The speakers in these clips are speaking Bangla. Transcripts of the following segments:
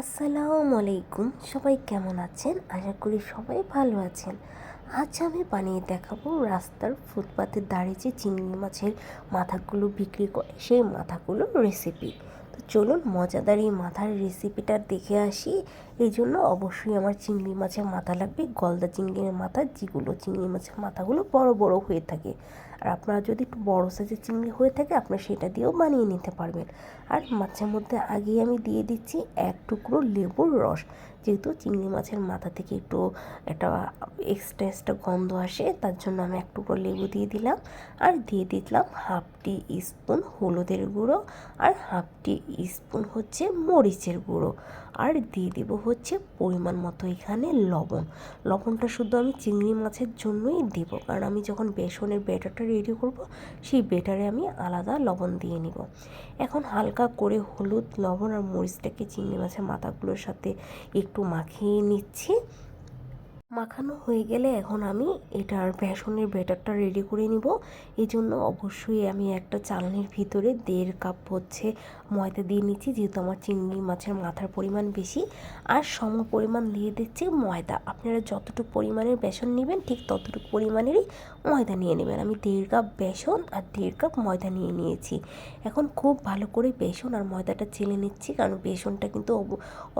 আসসালামু আলাইকুম। সবাই কেমন আছেন? আশা করি সবাই ভালো আছেন। আজ আমি বানিয়ে দেখাবো রাস্তার ফুটপাতে দাঁড়িয়ে যে চিংড়ি মাছের মাথাগুলো বিক্রি করে, সেই মাথাগুলোর রেসিপি তো চলুন মজাদার এই মাথার রেসিপিটা দেখে আসি। এই জন্য অবশ্যই আমার চিংড়ি মাছের মাথা লাগবে। গলদা চিংড়ির মাথা, যেগুলো চিংড়ি মাছের মাথাগুলো বড় বড় হয়ে থাকে। আর আপনারা যদি একটু বড়ো সাইজের চিংড়ি হয়ে থাকে আপনারা সেটা দিয়েও বানিয়ে নিতে পারবেন। আর মাছের মধ্যে আগেই আমি দিয়ে দিচ্ছি এক টুকরো লেবুর রস। যেহেতু চিংড়ি মাছের মাথা থেকে একটু একটা এক্সট্রা এক্সট্রা গন্ধ আসে, তার জন্য আমি এক টুকরো লেবু দিয়ে দিলাম। আর দিয়ে দিলাম হাফ টি স্পুন হলুদের গুঁড়ো আর হাফ টি স্পুন হচ্ছে মরিচের গুঁড়ো। আর দিয়ে দেব হচ্ছে পরিমাণ মতো এখানে লবণ। লবণটা শুধু আমি চিংড়ি মাছের জন্যই দেব, কারণ আমি যখন বেসনের ব্যাটারটা রেডি করব, সেই ব্যাটারে আমি আলাদা লবণ দিয়ে নিব। এখন হালকা করে হলুদ, লবণ আর মরিচটাকে চিংড়ি মাছের মাথাগুলোর সাথে একটু মাখিয়ে নিচ্ছি। মাখানো হয়ে গেলে এখন আমি এটার বেসনের ব্যাটারটা রেডি করে নিব। এই জন্য অবশ্যই আমি একটা চালনির ভিতরে দেড় কাপ হচ্ছে ময়দা দিয়ে নিচ্ছি, যেহেতু আমার চিংড়ি মাছের মাথার পরিমাণ বেশি। আর সম পরিমাণ দিয়ে দিচ্ছি ময়দা। আপনারা যতটুকু পরিমাণের বেসন নেবেন, ঠিক ততটুকু পরিমাণেরই ময়দা নিয়ে নেবেন। আমি দেড় কাপ বেসন আর দেড় কাপ ময়দা নিয়ে নিয়েছি। এখন খুব ভালো করে বেসন আর ময়দাটা চেলে নিচ্ছি, কারণ বেসনটা কিন্তু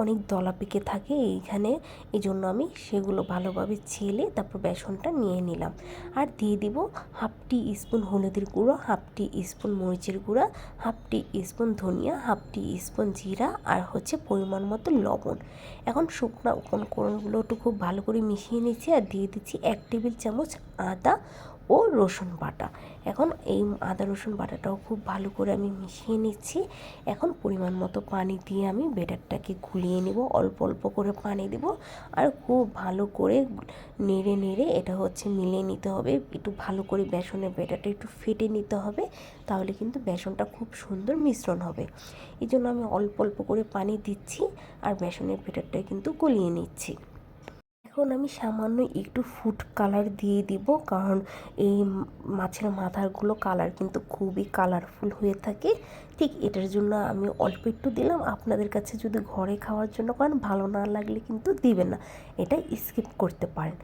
অনেক দলা পেকে থাকে এইখানে। এই জন্য আমি সেগুলো ভালোভাবে ছেলে, তারপর বেসনটা নিয়ে নিলাম। আর দিয়ে দিব হাফ টি স্পুন হলুদের গুঁড়ো, হাফ টি স্পুন মরিচের গুঁড়া, হাফ টি স্পুন ধনিয়া, হাফ টি স্পুন জিরা আর হচ্ছে পরিমাণ মতো লবণ। এখন শুকনো উপকরণগুলো একটু খুব ভালো করে মিশিয়ে নিচ্ছি আর দিয়ে দিচ্ছি এক টেবিল চামচ আদা ও রসুন বাটা। এখন এই আদা রসুন বাটাটাও খুব ভালো করে আমি মিশিয়ে নিচ্ছি। এখন পরিমাণ মতো পানি দিয়ে আমি বেটারটাকে গুলিয়ে নেব। অল্প অল্প করে পানি দেব। আর খুব ভালো করে নেড়ে নেড়ে এটা হচ্ছে মিলিয়ে নিতে হবে। একটু ভালো করে বেসনের বেটারটা একটু ফেটে নিতে হবে। তাহলে কিন্তু বেসনটা খুব সুন্দর মিশ্রণ হবে। এই জন্য আমি অল্প অল্প করে পানি দিচ্ছি। আর বেসনের বেটারটা কিন্তু গলিয়ে নিচ্ছি। এখন আমি সামান্য একটু ফুড কালার দিয়ে দিব, কারণ এই মাছের মাথারগুলো কালার কিন্তু খুবই কালারফুল হয়ে থাকে। ঠিক এটার জন্য আমি অল্প একটু দিলাম। আপনাদের কাছে যদি ঘরে খাওয়ার জন্য করেন ভালো না লাগলে কিন্তু দিবেন না। এটা স্কিপ করতে পারেন।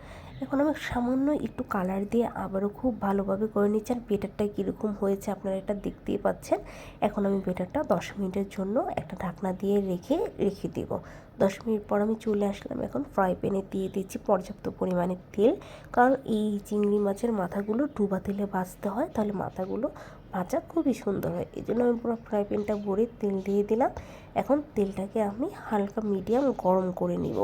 এখন আমি সামান্য একটু কালার দিয়ে আবারও খুব ভালোভাবে করে নিচ্ছি। আর বেটারটা কীরকম হয়েছে আপনারা এটা দেখতেই পাচ্ছেন। এখন আমি বেটারটা দশ মিনিটের জন্য একটা ঢাকনা দিয়ে রেখে রেখে দেবো। দশ মিনিট পর আমি চলে আসলাম এখন ফ্রাই প্যানে দিয়ে দিচ্ছি পর্যাপ্ত পরিমাণে তেল। কারণ এই চিংড়ি মাছের মাথাগুলো ডুবা তেলে ভাজতে হয়, তাহলে মাথাগুলো ভাজা খুবই সুন্দর হয়। এই জন্য আমি পুরো ফ্রাই প্যানটা ভরে তেল দিয়ে দিলাম। এখন তেলটাকে আমি হালকা মিডিয়াম গরম করে নিব।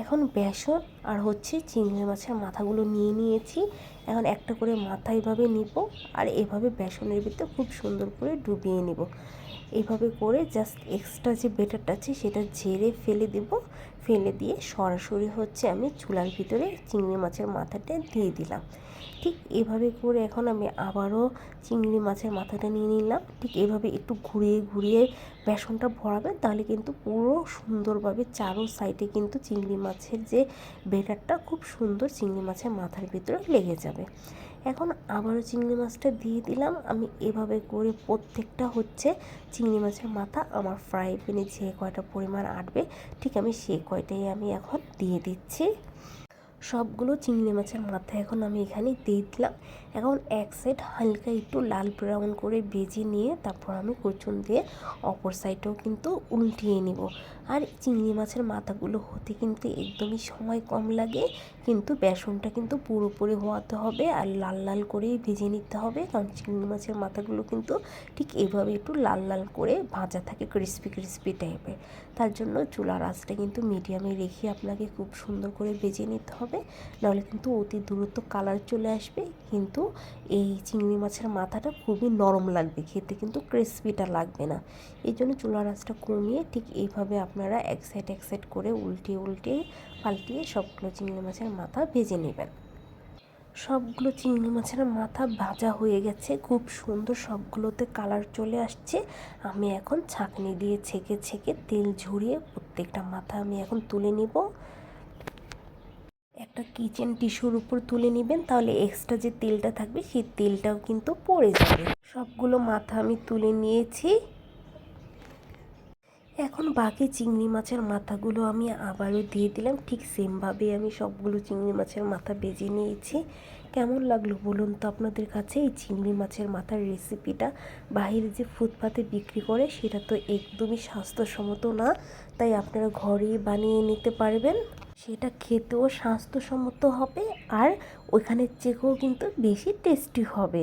এখন বেসন আর হচ্ছে চিংড়ি মাছের মাথাগুলো নিয়ে নিয়েছি। এখন একটা করে মাথা এভাবে নিব আর এভাবে বেসনের ভিতরে খুব সুন্দর করে ডুবিয়ে নিব। এভাবে করে জাস্ট এক্সট্রা যে বেটারটা আছে সেটা ঝেড়ে ফেলে দেব। ফেলে দিয়ে সরাসরি হচ্ছে আমি চুলার ভিতরে চিংড়ি মাছের মাথাটা দিয়ে দিলাম। ঠিক এভাবে করে এখন আমি আবারও চিংড়ি মাছের মাথাটা নিয়ে নিলাম। ঠিক এভাবে একটু ঘুরিয়ে ঘুরিয়ে বেসনটা ভরাবেন তাহলে কিন্তু পুরো সুন্দরভাবে চারো সাইডে কিন্তু চিংড়ি মাছের যে বেটারটা খুব সুন্দর চিংড়ি মাছের মাথার ভিতরে লেগে যাবে। এখন আবারও চিংড়ি মাছটা দিয়ে দিলাম। আমি এভাবে করে প্রত্যেকটা হচ্ছে চিংড়ি মাছের মাথা আমার ফ্রাই প্যানে যে কয়টা পরিমাণ আটবে, ঠিক আমি সে কয়টাই আমি এখন দিয়ে দিচ্ছি। সবগুলো চিংড়ি মাছের মাথা এখন আমি এখানে দিয়ে দিলাম। এখন এক সাইড হালকা একটু লাল ব্রাউন করে বেজে নিয়ে তারপর আমি কুচুন দিয়ে অপর সাইডেও কিন্তু উল্টিয়ে নিব। আর চিংড়ি মাছের মাথাগুলো হতে কিন্তু একদমই সময় কম লাগে, কিন্তু বেসনটা কিন্তু পুরোপুরি হওয়াতে হবে আর লাল লাল করেই ভেজে নিতে হবে, কারণ চিংড়ি মাছের মাথাগুলো কিন্তু ঠিক এভাবে একটু লাল লাল করে ভাজা থাকে ক্রিস্পি ক্রিস্পি টাইপের তার জন্য চুলার আঁচটা কিন্তু মিডিয়ামে রেখে আপনাকে খুব সুন্দর করে ভেজে নিতে হবে। নাহলে কিন্তু অতি দূরত্ব কালার চলে আসবে। কিন্তু এই চিংড়ি মাছের মাথাটা খুবই নরম লাগবে, খেতে কিন্তু ক্রিসপিটা লাগবে না। এই জন্য চুলার আঁচটা কমিয়ে ঠিক এইভাবে আপনারা এক সাইড এক সাইড করে উল্টিয়ে উল্টিয়ে পাল্টিয়ে সবগুলো চিংড়ি মাছের মাথা ভেজে নেবেন। সবগুলো চিংড়ি মাছের মাথা ভাজা হয়ে গেছে, খুব সুন্দর সবগুলোতে কালার চলে আসছে। আমি এখন ছাঁকনি দিয়ে ছেঁকে ছেঁকে তেল ঝরিয়ে প্রত্যেকটা মাথা আমি এখন তুলে নিব। একটা কিচেন টিস্যুর উপর তুলে নেবেন, তাহলে এক্সট্রা যে তেলটা থাকবে সেই তেলটাও কিন্তু পড়ে যাবে। সবগুলো মাথা আমি তুলে নিয়েছি। এখন বাকি চিংড়ি মাছের মাথাগুলো আমি আবারও দিয়ে দিলাম। ঠিক সেমভাবে আমি সবগুলো চিংড়ি মাছের মাথা বেজে নিয়েছি। কেমন লাগল বলুন তো আপনাদের কাছে? এই চিংড়ি মাছের মাথার রেসিপিটা বাইরে যে ফুটপাতে বিক্রি করে, সেটা তো একদমই স্বাস্থ্যসম্মত না। তাই আপনারা ঘরেই বানিয়ে নিতে পারবেন। সেটা খেতেও স্বাস্থ্যসম্মত হবে আর ওইখানের চেকেও কিন্তু বেশি টেস্টি হবে।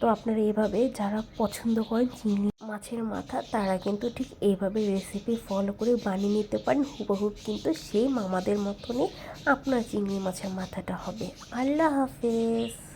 তো আপনারা এভাবে যারা পছন্দ করেন চিংড়ি মাছের মাথা, তারা কিন্তু ঠিক এইভাবে রেসিপি ফলো করে বানিয়ে নিতে পারেন। হুবহুব কিন্তু সেই মামাদের মতনই আপনার চিংড়ি মাছের মাথাটা হবে। আল্লাহ হাফেজ।